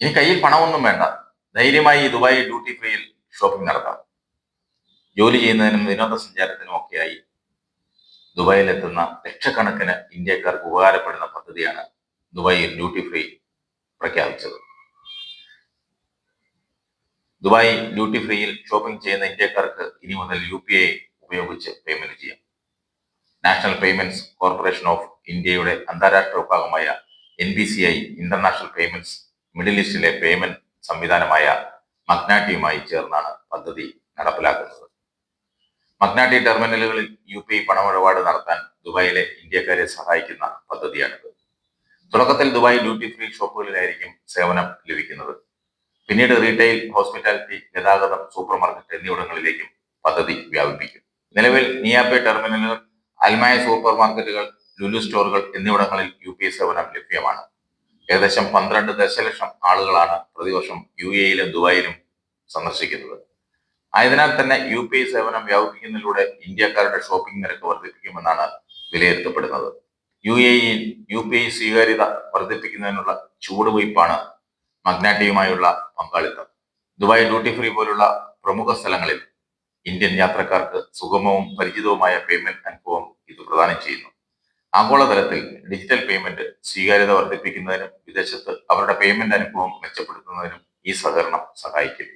ഇനി കയ്യിൽ പണമൊന്നും വേണ്ട. ധൈര്യമായി ദുബായി ഡ്യൂട്ടി ഫ്രീയിൽ ഷോപ്പിംഗ് നടത്താം. ജോലി ചെയ്യുന്നതിനും വിനോദസഞ്ചാരത്തിനും ഒക്കെയായി ദുബായിലെത്തുന്ന ലക്ഷക്കണക്കിന് ഇന്ത്യക്കാർക്ക് ഉപകാരപ്പെടുന്ന പദ്ധതിയാണ് ദുബായിൽ ഡ്യൂട്ടി ഫ്രീ പ്രഖ്യാപിച്ചത്. ദുബായ് ഡ്യൂട്ടി ഫ്രീയിൽ ഷോപ്പിംഗ് ചെയ്യുന്ന ഇന്ത്യക്കാർക്ക് ഇനി മുതൽ യു പി ഐ ഉപയോഗിച്ച് പേയ്മെന്റ് ചെയ്യാം. നാഷണൽ പേയ്മെന്റ്സ് കോർപ്പറേഷൻ ഓഫ് ഇന്ത്യയുടെ അന്താരാഷ്ട്ര വിഭാഗമായ N P C I international payments middle ഈസ്റ്റിലെ payment സംവിധാനമായ മഗ്നാറ്റിയുമായി ചേർന്നാണ് പദ്ധതി നടപ്പിലാക്കുന്നത്. മഗ്നാട്ടി ടെർമിനലുകളിൽ യു പി പണമിടപാട് നടത്താൻ ദുബായിലെ ഇന്ത്യക്കാരെ സഹായിക്കുന്ന പദ്ധതിയാണിത്. തുടക്കത്തിൽ ദുബായ് ഡ്യൂട്ടി ഫ്രീ ഷോപ്പുകളിലായിരിക്കും സേവനം ലഭിക്കുന്നത്. പിന്നീട് റീറ്റെയിൽ ഹോസ്പിറ്റാലിറ്റി ഗതാഗതം സൂപ്പർ മാർക്കറ്റ് എന്നിവിടങ്ങളിലേക്കും പദ്ധതി വ്യാപിപ്പിക്കും. നിലവിൽ നിയാപ്പെ ടെർമിനലുകൾ അൽമായ സൂപ്പർ മാർക്കറ്റുകൾ ലുലു സ്റ്റോറുകൾ എന്നിവിടങ്ങളിൽ യു സേവനം ലഭ്യമാണ്. ഏകദേശം പന്ത്രണ്ട് ദശലക്ഷം ആളുകളാണ് പ്രതിവർഷം യു എയിലും ദുബായിലും സന്ദർശിക്കുന്നത്. ആയതിനാൽ തന്നെ യു പി ഐ സേവനം വ്യാപിപ്പിക്കുന്നതിലൂടെ ഇന്ത്യക്കാരുടെ ഷോപ്പിംഗ് നിരക്ക് വർദ്ധിപ്പിക്കുമെന്നാണ് വിലയിരുത്തപ്പെടുന്നത്. യു എ ഇയിൽ യു പി ഐ സ്വീകാര്യത വർദ്ധിപ്പിക്കുന്നതിനുള്ള ചുവടുവയ്പ്പാണ് മഗ്നാറ്റിയുമായുള്ള പങ്കാളിത്തം. ദുബായ് ഡ്യൂട്ടി ഫ്രീ പോലുള്ള പ്രമുഖ സ്ഥലങ്ങളിൽ ഇന്ത്യൻ യാത്രക്കാർക്ക് സുഗമവും പരിചിതവുമായ പേയ്മെന്റ് അനുഭവം ഇത് പ്രദാനം ചെയ്യുന്നു. ആഗോളതലത്തിൽ ഡിജിറ്റൽ പേയ്മെന്റ് സ്വീകാര്യത വർദ്ധിപ്പിക്കുന്നതിനും വിദേശത്ത് അവരുടെ പേയ്മെന്റ് അനുഭവം മെച്ചപ്പെടുത്തുന്നതിനും ഈ സഹകരണം സഹായിക്കും.